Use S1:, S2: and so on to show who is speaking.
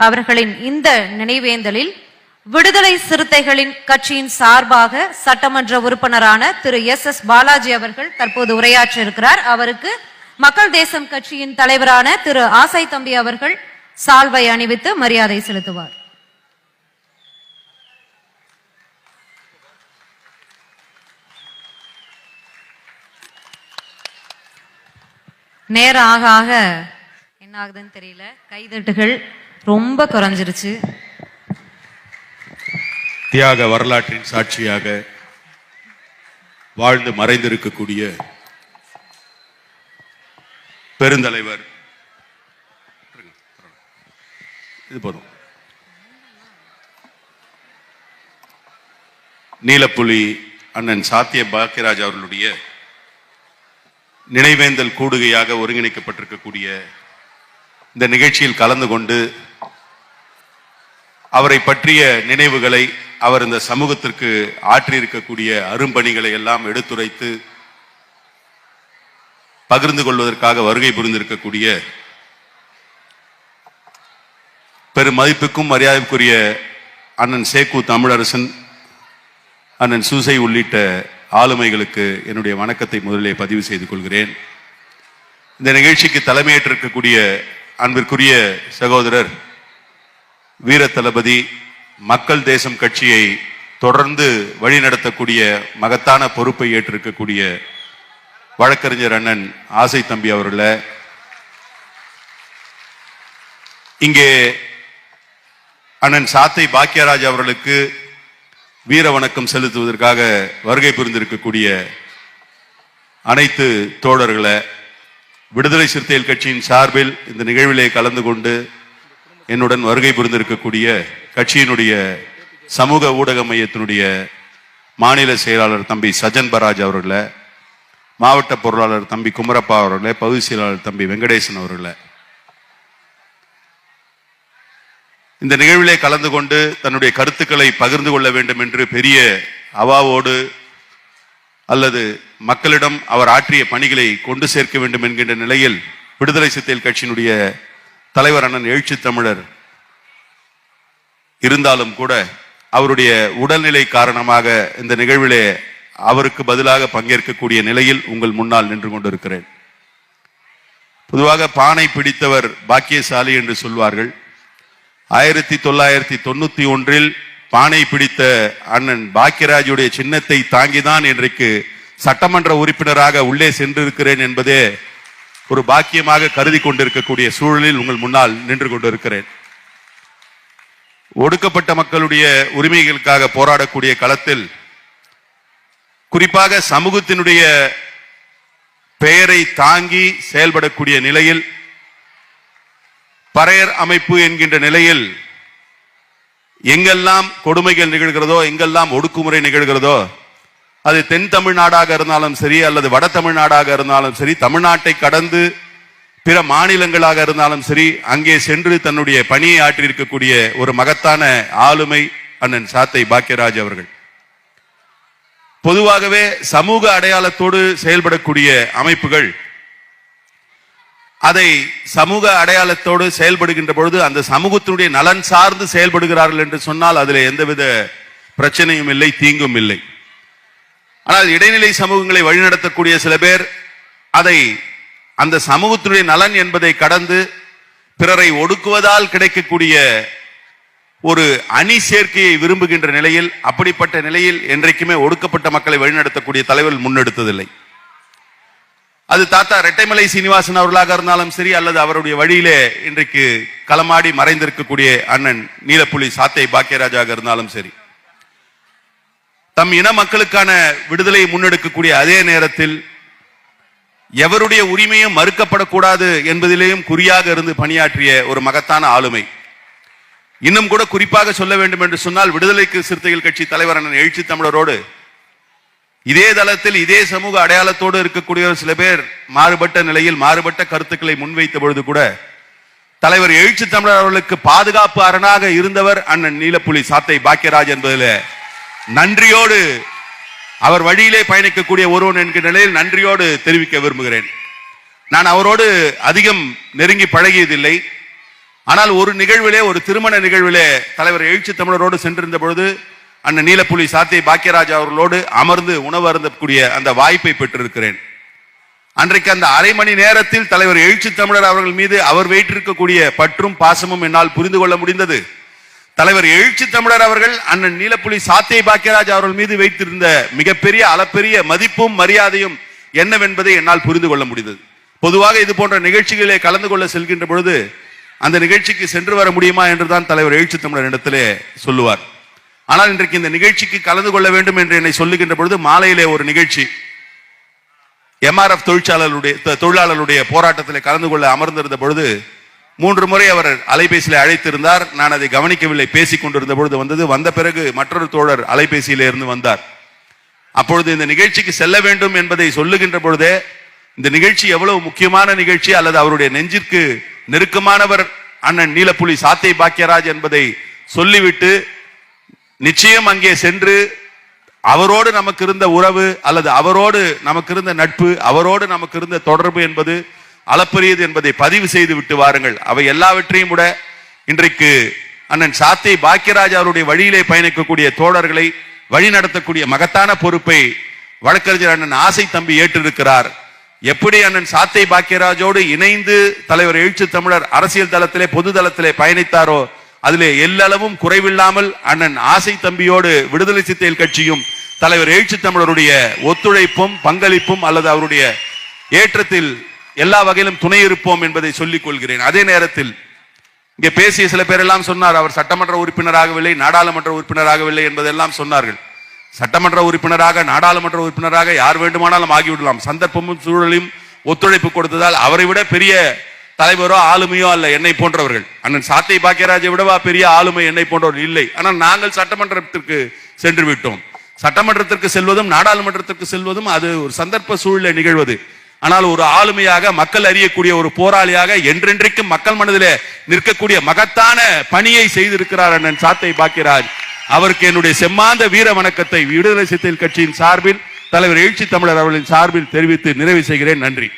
S1: அவர்களின் இந்த நினைவேந்தலில் விடுதலை சிறுத்தைகளின் கட்சியின் சார்பாக சட்டமன்ற உறுப்பினரான திரு எஸ் எஸ் பாலாஜி அவர்கள் தற்போது உரையாற்ற இருக்கிறார் அவருக்கு மக்கள் தேசம் கட்சியின் தலைவரான திரு ஆசை தம்பி அவர்கள் சால்வை அணிவித்து மரியாதை செலுத்துவார். நேரம் ஆக ஆக என்ன ஆகுதுன்னு தெரியல. கைதட்டுகள் ரொம்ப குறைஞ்சிருச்சு.
S2: தியாக வரலாற்றின் சாட்சியாக வாழ்ந்து மறைந்திருக்கக்கூடிய பெருந்தலைவர். இது போதும். நீலப்புலி அண்ணன் சாத்திய பாக்கியராஜ் அவர்களுடைய நினைவேந்தல் கூடுகையாக ஒருங்கிணைக்கப்பட்டிருக்கக்கூடிய இந்த நிகழ்ச்சியில் கலந்து கொண்டு அவரை பற்றிய நினைவுகளை அவர் இந்த சமூகத்திற்கு ஆற்றியிருக்கக்கூடிய அரும்பணிகளை எல்லாம் எடுத்துரைத்து பகிர்ந்து கொள்வதற்காக வருகை புரிந்திருக்கக்கூடிய பெரும் மதிப்புக்கும் மரியாதைக்குரிய அண்ணன் சேக்கு தமிழரசன் அண்ணன் சூசை உள்ளிட்ட ஆளுமைகளுக்கு என்னுடைய வணக்கத்தை முதலிலே பதிவு செய்து கொள்கிறேன். இந்த நிகழ்ச்சிக்கு தலைமையேற்றிருக்கக்கூடிய அன்பிற்குரிய சகோதரர் வீர தளபதி மக்கள் தேசம் கட்சியை தொடர்ந்து வழிநடத்தக்கூடிய மகத்தான பொறுப்பை ஏற்றிருக்கக்கூடிய வழக்கறிஞர் அண்ணன் ஆசை தம்பி அவர்கள இங்கே அண்ணன் சாத்தை பாக்கியராஜ் அவர்களுக்கு வீர வணக்கம் செலுத்துவதற்காக வருகை புரிந்திருக்கக்கூடிய அனைத்து தோழர்களை விடுதலை சிறுத்தைகள் கட்சியின் சார்பில் இந்த நிகழ்விலே கலந்து கொண்டு என்னுடன் வருகை புரிந்திருக்கக்கூடிய கட்சியினுடைய சமூக ஊடக மையத்தினுடைய மாநில செயலாளர் தம்பி சஜன் பராஜ் அவர்களை மாவட்ட பொருளாளர் தம்பி குமரப்பா அவர்களை பகுதி செயலாளர் தம்பி வெங்கடேசன் அவர்களை. இந்த நிகழ்விலே கலந்து கொண்டு தன்னுடைய கருத்துக்களை பகிர்ந்து கொள்ள வேண்டும் என்று பெரிய அவாவோடு அல்லது மக்களிடம் அவர் ஆற்றிய பணிகளை கொண்டு சேர்க்க வேண்டும் என்கின்ற நிலையில் விடுதலை சிறுத்தைகள் கட்சியினுடைய தலைவர் அண்ணன் எழுச்சி தமிழர் இருந்தாலும் கூட அவருடைய உடல்நிலை காரணமாக இந்த நிகழ்விலே அவருக்கு பதிலாக பங்கேற்கக்கூடிய நிலையில் உங்கள் முன்னால் நின்று கொண்டிருக்கிறேன். பொதுவாக பானை பிடித்தவர் பாக்கியசாலி என்று சொல்வார்கள். ஆயிரத்தி தொள்ளாயிரத்தி தொண்ணூத்தி ஒன்றில் பானை பிடித்த அண்ணன் பாக்கியராஜுடைய சின்னத்தை தாங்கிதான் இன்றைக்கு சட்டமன்ற உறுப்பினராக உள்ளே சென்றிருக்கிறேன் என்பதே ஒரு பாக்கியமாக கருதி கொண்டிருக்கக்கூடிய சூழலில் உங்கள் முன்னால் நின்று கொண்டிருக்கிறேன். ஒடுக்கப்பட்ட மக்களுடைய உரிமைகளுக்காக போராடக்கூடிய களத்தில் குறிப்பாக சமூகத்தினுடைய பெயரை தாங்கி செயல்படக்கூடிய நிலையில் பறையர் அமைப்பு என்கின்ற நிலையில் எங்கெல்லாம் கொடுமைகள் நிகழ்கிறதோ எங்கெல்லாம் ஒடுக்குமுறை நிகழ்கிறதோ அது தென் தமிழ்நாடாக இருந்தாலும் சரி அல்லது வட தமிழ்நாடாக இருந்தாலும் சரி தமிழ்நாட்டை கடந்து பிற மாநிலங்களாக இருந்தாலும் சரி அங்கே சென்று தன்னுடைய பணியை ஆற்றியிருக்கக்கூடிய ஒரு மகத்தான ஆளுமை அண்ணன் சாத்தை பாக்கியராஜ் அவர்கள். பொதுவாகவே சமூக அடையாளத்தோடு செயல்படக்கூடிய அமைப்புகள் அதை சமூக அடையாளத்தோடு செயல்படுகின்ற பொழுது அந்த சமூகத்தினுடைய நலன் சார்ந்து செயல்படுகிறார்கள் என்று சொன்னால் அதில் எந்தவித பிரச்சனையும் இல்லை தீங்கும் இல்லை. ஆனால் இடைநிலை சமூகங்களை வழிநடத்தக்கூடிய சில பேர் அதை அந்த சமூகத்தினுடைய நலன் என்பதை கடந்து பிறரை ஒடுக்குவதால் கிடைக்கக்கூடிய ஒரு அணி சேர்க்கையை விரும்புகின்ற நிலையில் அப்படிப்பட்ட நிலையில் என்றைக்குமே ஒடுக்கப்பட்ட மக்களை வழிநடத்தக்கூடிய தலைவர்கள் முன்னெடுத்ததில்லை. அது தாத்தா ரெட்டைமலை சீனிவாசன் அவர்களாக இருந்தாலும் சரி அல்லது அவருடைய வழியிலே இன்றைக்கு களமாடி மறைந்திருக்கக்கூடிய அண்ணன் நீலப்புலி சாத்தை பாக்கியராஜாக இருந்தாலும் சரி. தம் இன மக்களுக்கான விடுதலையை முன்னெடுக்கக்கூடிய அதே நேரத்தில் எவருடைய உரிமையும் மறுக்கப்படக்கூடாது என்பதிலேயும் குறியாக இருந்து பணியாற்றிய ஒரு மகத்தான ஆளுமை. இன்னும் கூட குறிப்பாக சொல்ல வேண்டும் என்று சொன்னால் விடுதலைக்கு சிறுத்தைகள் கட்சி தலைவர் அண்ணன் எழுச்சி தமிழரோடு இதே தளத்தில் இதே சமூக அடையாளத்தோடு இருக்கக்கூடிய சில பேர் மாறுபட்ட நிலையில் மாறுபட்ட கருத்துக்களை முன்வைத்த பொழுது கூட தலைவர் எழுச்சி தமிழர் அவர்களுக்கு பாதுகாப்பு அரணாக இருந்தவர் அண்ணன் நீலப்புலி சாத்தை பாக்கியராஜ் என்பதில் நன்றியோடு அவர் வழியிலே பயணிக்கக்கூடிய ஒருவன் என்கிற நிலையில் நன்றியோடு தெரிவிக்க விரும்புகிறேன். நான் அவரோடு அதிகம் நெருங்கி பழகியதில்லை. ஆனால் ஒரு நிகழ்விலே ஒரு திருமண நிகழ்விலே தலைவர் எழுச்சி தமிழரோடு சென்றிருந்த பொழுது அண்ணன் நீலப்புலி சாத்திய பாக்கியராஜ் அவர்களோடு அமர்ந்து உணவு அருந்தக்கூடிய அந்த வாய்ப்பை பெற்றிருக்கிறேன். அன்றைக்கு அந்த அரை மணி நேரத்தில் தலைவர் எழுச்சி தமிழர் அவர்கள் மீது அவர் வைத்திருக்கக்கூடிய பற்றும் பாசமும் என்னால் புரிந்து கொள்ள முடிந்தது. தலைவர் எழுச்சி தமிழர் அவர்கள் அண்ணன் நீலப்புலி சாத்திய பாக்கியராஜ் அவர்கள் மீது வைத்திருந்த மிகப்பெரிய அளப்பெரிய மதிப்பும் மரியாதையும் என்னவென்பதை என்னால் புரிந்து கொள்ள முடிந்தது. பொதுவாக இது போன்ற நிகழ்ச்சிகளிலே கலந்து கொள்ள செல்கின்ற பொழுது அந்த நிகழ்ச்சிக்கு சென்று வர முடியுமா என்றுதான் தலைவர் எழுச்சி தமிழர் இடத்திலே சொல்லுவார். ஆனால் இன்றைக்கு இந்த நிகழ்ச்சிக்கு கலந்து கொள்ள வேண்டும் என்று என்னை சொல்லுகின்ற பொழுது மாலையிலே ஒரு நிகழ்ச்சி எம்ஆர்எஃப் தொழிற்சாலர்களுடைய தொழிலாளருடைய தொழிலாளர்களுடைய போராட்டத்தில் கலந்து கொள்ள அமர்ந்திருந்த பொழுது மூன்று முறை அவர் அலைபேசியில் அழைத்திருந்தார். நான் அதை கவனிக்கவில்லை. பேசிக் கொண்டிருந்த பொழுது வந்தது. வந்த பிறகு மற்றொரு தோழர் அலைபேசியில் இருந்து வந்தார். அப்பொழுது இந்த நிகழ்ச்சிக்கு செல்ல வேண்டும் என்பதை சொல்லுகின்ற பொழுதே இந்த நிகழ்ச்சி எவ்வளவு முக்கியமான நிகழ்ச்சி அல்லது அவருடைய நெஞ்சிற்கு நெருக்கமானவர் அண்ணன் நீலப்புலி சாத்தை பாக்கியராஜ் என்பதை சொல்லிவிட்டு நிச்சயம் அங்கே சென்று அவரோடு நமக்கு இருந்த உறவு அல்லது அவரோடு நமக்கு இருந்த நட்பு அவரோடு நமக்கு இருந்த தொடர்பு என்பது அளப்பரியது என்பதை பதிவு செய்து விட்டு வாருங்கள். அவை எல்லாவற்றையும் விட இன்றைக்கு அண்ணன் சாத்தை பாக்கியராஜ் அவருடைய வழியிலே பயணிக்கக்கூடிய தோழர்களை வழி நடத்தக்கூடிய மகத்தான பொறுப்பை வழக்கறிஞர் அண்ணன் ஆசை தம்பி ஏற்றிருக்கிறார். எப்படி அண்ணன் சாத்தை பாக்கியராஜோடு இணைந்து தலைவர் எழுச்சி தமிழர் அரசியல் தளத்திலே பொது தளத்திலே பயணித்தாரோ அதிலே எல்லளவும் குறைவில்லாமல் அண்ணன் ஆசை தம்பியோடு விடுதலை சித்தையில் கட்சியும் தலைவர் எழுச்சி தமிழருடைய ஒத்துழைப்பும் பங்களிப்பும் அல்லது அவருடைய ஏற்றத்தில் எல்லா வகையிலும் துணை இருப்போம் என்பதை சொல்லிக் கொள்கிறேன். அதே நேரத்தில் இங்கே பேசிய சில பேர் எல்லாம் சொன்னார் அவர் சட்டமன்ற உறுப்பினராகவில்லை நாடாளுமன்ற உறுப்பினராகவில்லை என்பதெல்லாம் சொன்னார்கள். சட்டமன்ற உறுப்பினராக நாடாளுமன்ற உறுப்பினராக யார் வேண்டுமானாலும் ஆகிவிடலாம். சந்தர்ப்பமும் சூழலையும் ஒத்துழைப்பு கொடுத்ததால் அவரை விட பெரிய தலைவரோ ஆளுமையோ அல்ல என்னை போன்றவர்கள். அண்ணன் சாத்தை பாக்கியராஜை விடவா பெரிய ஆளுமை என்னை போன்றவர்கள் இல்லை. ஆனால் நாங்கள் சட்டமன்றத்திற்கு சென்று விட்டோம். சட்டமன்றத்திற்கு செல்வதும் நாடாளுமன்றத்திற்கு செல்வதும் அது ஒரு சந்தர்ப்ப சூழலை நிகழ்வது. ஆனால் ஒரு ஆளுமையாக மக்கள் அறியக்கூடிய ஒரு போராளியாக என்றென்றைக்கும் மக்கள் மனதிலே நிற்கக்கூடிய மகத்தான பணியை செய்திருக்கிறார் அண்ணன் சாத்தை பாக்கியராஜ் அவருக்கு என்னுடைய செம்மாந்த வீர வணக்கத்தை விடுதலை சிறுத்தைகள் கட்சியின் சார்பில் தலைவர் எழுச்சி தமிழர் அவர்களின் சார்பில் தெரிவித்து நிறைவு செய்கிறேன். நன்றி.